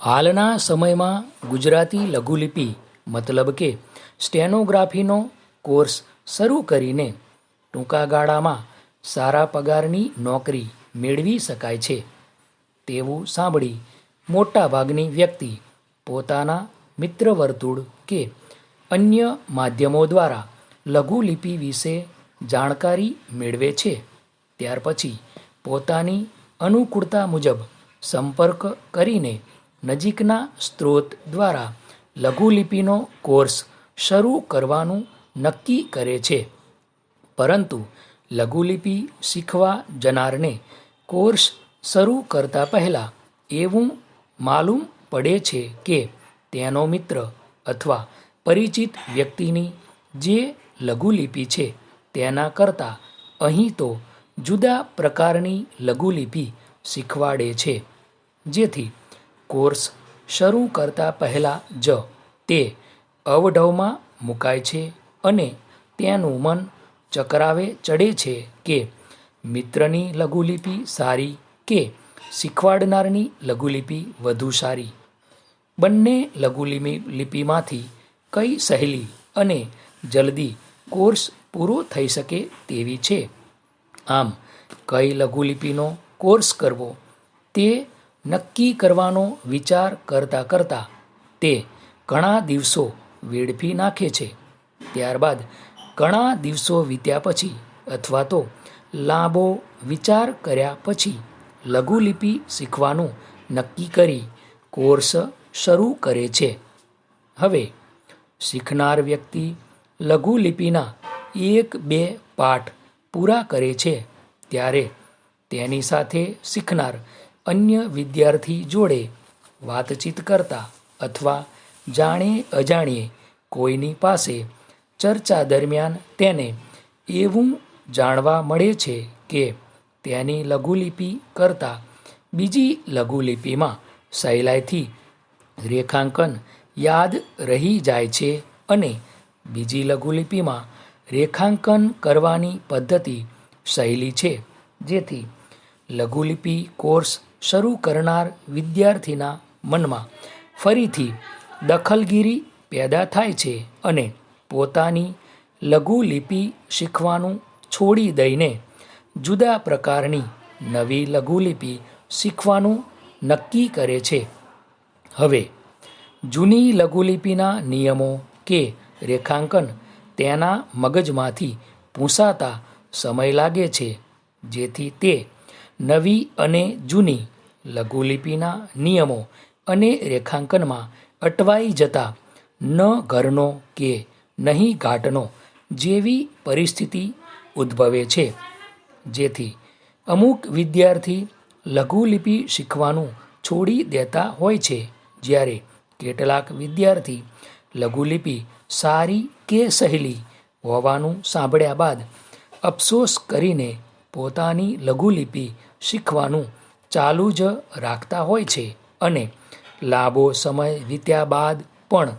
હાલના સમયમાં ગુજરાતી લઘુલિપિ મતલબ કે સ્ટેનોગ્રાફીનો કોર્સ શરૂ કરીને ટૂંકા ગાળામાં સારા પગારની નોકરી મેળવી શકાય છે. તેવું સાંભળી મોટાભાગની વ્યક્તિ પોતાના મિત્ર વર્તુળ કે અન્ય માધ્યમો દ્વારા લઘુલિપિ વિશે જાણકારી મેળવે છે. ત્યાર પછી પોતાની અનુકૂળતા મુજબ સંપર્ક કરીને નજીકના સ્ત્રોત દ્વારા લઘુલિપિનો કોર્સ શરૂ કરવાનું નક્કી કરે છે. પરંતુ લઘુલિપિ શીખવા જનારને કોર્સ શરૂ કરતા પહેલાં એવું માલુમ પડે છે કે તેનો મિત્ર અથવા પરિચિત વ્યક્તિની જે લઘુલિપિ છે તેના કરતાં અહીં તો જુદા પ્રકારની લઘુલિપિ શીખવાડે છે. જેથી કોર્સ શરૂ કરતા પહેલાં જ તે અવઢવમાં મુકાય છે અને તેનું મન ચકરાવે ચડે છે કે મિત્રની લઘુલિપિ સારી કે શીખવાડનારની લઘુલિપિ વધુ સારી. બંને લઘુલિપિ લિપિમાંથી કઈ સહેલી અને જલ્દી કોર્સ પૂરો થઈ શકે તેવી છે. આમ, કઈ લઘુલિપિનો કોર્સ કરવો તે નક્કી કરવાનો વિચાર કરતાં કરતાં તે ઘણા દિવસો વેડફી નાખે છે. ત્યારબાદ ઘણા દિવસો વીત્યા પછી અથવા તો લાંબો વિચાર કર્યા પછી લઘુલિપિ શીખવાનું નક્કી કરી કોર્સ શરૂ કરે છે. હવે શીખનાર વ્યક્તિ લઘુલિપિના એક બે પાઠ પૂરા કરે છે. ત્યારે તેની સાથે શીખનાર અન્ય વિદ્યાર્થી જોડે વાતચીત કરતા અથવા જાણે અજાણીએ કોઈની પાસે ચર્ચા દરમિયાન તેને એવું જાણવા મળે છે કે તેની લઘુલિપિ કરતાં બીજી લઘુલિપિમાં સહેલાઈથી રેખાંકન યાદ રહી જાય છે અને બીજી લઘુલિપિમાં રેખાંકન કરવાની પદ્ધતિ સહેલી છે. જેથી લઘુલિપિ કોર્સ શરૂ કરનાર વિદ્યાર્થીના મનમાં ફરીથી દખલગીરી પેદા થાય છે અને પોતાની લઘુલિપિ શીખવાનું છોડી દઈને જુદા પ્રકારની નવી લઘુલિપિ શીખવાનું નક્કી કરે છે. હવે, જૂની લઘુલિપિના નિયમો કે રેખાંકન તેના મગજમાંથી પૂંસાતા સમય લાગે છે, જેથી તે નવી અને જૂની લઘુલિપિના નિયમો અને રેખાંકનમાં અટવાઈ જતા ન ઘરનો કે નહીં ઘાટનો જેવી પરિસ્થિતિ ઉદ્ભવે છે. જેથી અમુક વિદ્યાર્થી લઘુલિપિ શીખવાનું છોડી દેતા હોય છે. જ્યારે કેટલાક વિદ્યાર્થી લઘુલિપિ સારી કે સહેલી હોવાનું સાંભળ્યા બાદ અફસોસ કરીને પોતાની લઘુલિપિ શીખવાનું ચાલુ જ રાખતા હોય છે અને લાંબો સમય વીત્યા બાદ પણ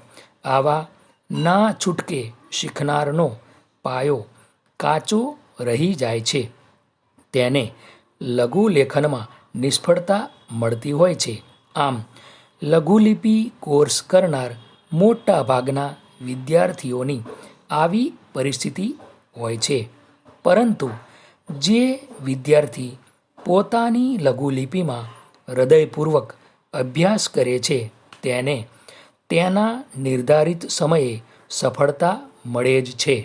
આવા ના છૂટકે શીખનારનો પાયો કાચો રહી જાય છે. તેને લઘુલેખનમાં નિષ્ફળતા મળતી હોય છે. આમ, લઘુલિપિ કોર્સ કરનાર મોટા ભાગના વિદ્યાર્થીઓની આવી પરિસ્થિતિ હોય છે. પરંતુ જે વિદ્યાર્થી પોતાની લઘુલિપિમાં હૃદયપૂર્વક અભ્યાસ કરે છે તેને તેના નિર્ધારિત સમયે સફળતા મળે જ છે.